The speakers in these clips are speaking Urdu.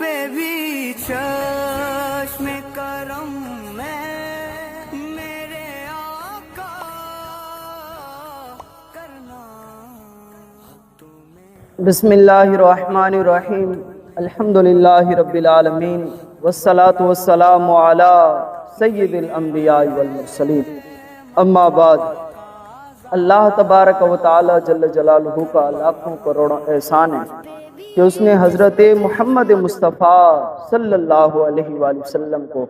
پہ بھی چشم کرم میں میرے آقا کرنا بسم اللہ الرحمن الرحیم۔ الحمد للہ رب العالمین۔ والصلاة والسلام علی سید الانبیاء والمرسلین۔ اما بعد، اللہ تبارک و تعالی جل جلالہ کا لاکھوں کروڑوں احسان ہے۔ کہ اس نے حضرت محمد مصطفیٰ صلی اللہ علیہ وآلہ وسلم کو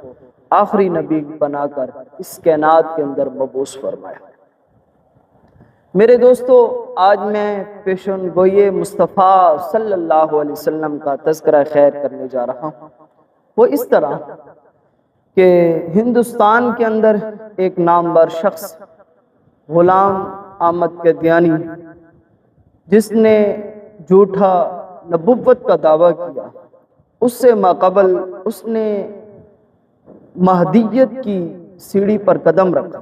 آخری نبی بنا کر اس کائنات کے اندر مبوس فرمایا۔ میرے دوستو، آج میں پیشن گوئے مصطفیٰ صلی اللہ علیہ وسلم کا تذکرہ خیر کرنے جا رہا ہوں۔ وہ اس طرح کہ ہندوستان کے اندر ایک نامور شخص، غلام آمد قدیانی، جس نے جھوٹا نبوت کا دعویٰ کیا۔ اس سے ماقبل اس نے مہدیت کی سیڑھی پر قدم رکھا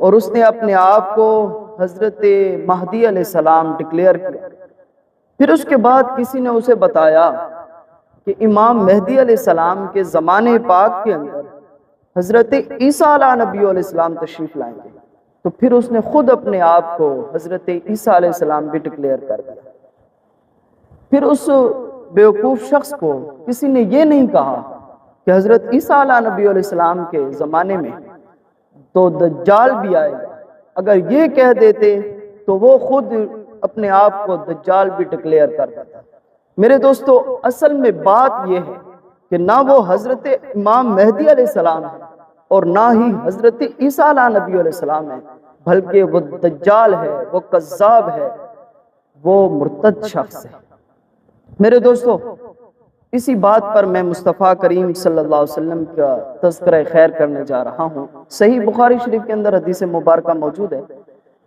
اور اس نے اپنے آپ کو حضرت مہدی علیہ السلام ڈکلیئر کیا۔ پھر اس کے بعد کسی نے اسے بتایا کہ امام مہدی علیہ السلام کے زمانے پاک کے اندر حضرت عیسیٰ علیہ نبی علیہ السلام تشریف لائیں گے۔ تو پھر اس نے خود اپنے آپ کو حضرت عیسیٰ علیہ السلام بھی ڈکلیئر کر دیا۔ پھر اس بیوقوف شخص کو کسی نے یہ نہیں کہا کہ حضرت عیسیٰ علیہ نبی علیہ السلام کے زمانے میں تو دجال بھی آئے۔ گا اگر یہ کہہ دیتے تو وہ خود اپنے آپ کو دجال بھی ڈکلیئر کر دیتا۔ میرے دوستو، اصل میں بات یہ ہے کہ نہ وہ حضرت امام مہدی علیہ السلام ہے اور نہ ہی حضرت عیسیٰ علیہ نبی علیہ السلام ہے بلکہ وہ دجال ہے، وہ قذاب ہے، وہ مرتد شخص ہے۔ میرے دوستو، اسی بات پر میں مصطفیٰ کریم صلی اللہ علیہ وسلم کا تذکرہ خیر کرنے جا رہا ہوں۔ صحیح بخاری شریف کے اندر حدیث مبارکہ موجود ہے۔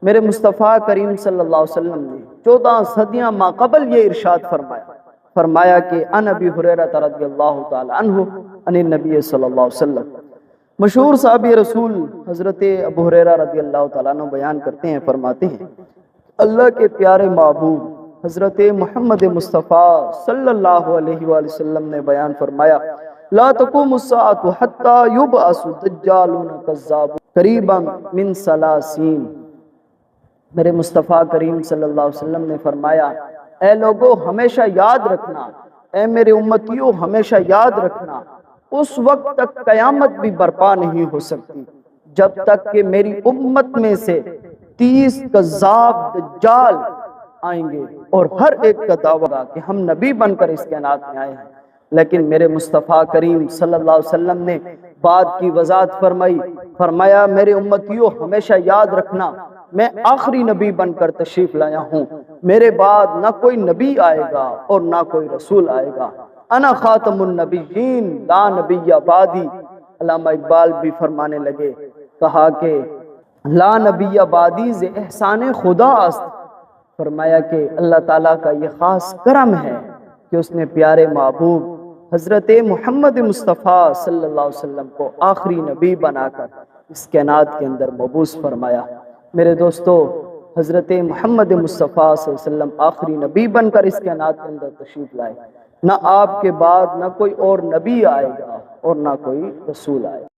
میرے مصطفیٰ کریم صلی اللہ علیہ وسلم نے چودہ صدیاں ما قبل یہ ارشاد فرمایا۔ فرمایا کہ، ان ابی حریرہ رضی اللہ تعالی عنہ، ان النبی صلی اللہ علیہ وسلم مشہور صحابی رسول حضرت ابو حریرہ رضی اللہ تعالیٰ عنہ بیان کرتے ہیں، فرماتے ہیں، اللہ کے پیارے معبود حضرت محمد مصطفیٰ صلی اللہ علیہ وآلہ وسلم نے بیان فرمایا، لا تقوم الساعة حتى يبعث دجالون كذاب قریبا من سلاسین۔ میرے مصطفیٰ کریم صلی اللہ علیہ وسلم نے فرمایا، اے لوگو، ہمیشہ یاد رکھنا۔ اے میرے امتیوں ہمیشہ یاد رکھنا۔ اس وقت تک قیامت بھی برپا نہیں ہو سکتی۔ جب تک کہ میری امت میں سے تیس قذاب دجال آئیں گے اور ہر ایک کا دعویٰ کہ ہم نبی بن کر اس کائنات میں آئے ہیں۔ لیکن میرے مصطفیٰ کریم صلی اللہ علیہ وسلم نے بات کی وضاحت فرمائی، فرمایا، میرے امتیوں، ہمیشہ یاد رکھنا، میں آخری نبی بن کر تشریف لایا ہوں۔ میرے بعد نہ کوئی نبی آئے گا اور نہ کوئی رسول آئے گا۔ انا خاتم النبیین، لا نبی آبادی علامہ اقبال بھی فرمانے لگے، کہا کہ لا نبی آبادی ز احسان خدا است فرمایا کہ اللہ تعالیٰ کا یہ خاص کرم ہے کہ اس نے پیارے محبوب حضرت محمد مصطفیٰ صلی اللہ علیہ وسلم کو آخری نبی بنا کر اس کائنات کے اندر مبوس فرمایا۔ میرے دوستو، حضرت محمد مصطفیٰ صلی اللہ علیہ وسلم آخری نبی بن کر اس کائنات کے اندر تشریف لائے۔ نہ آپ کے بعد نہ کوئی اور نبی آئے گا اور نہ کوئی رسول آئے۔ گا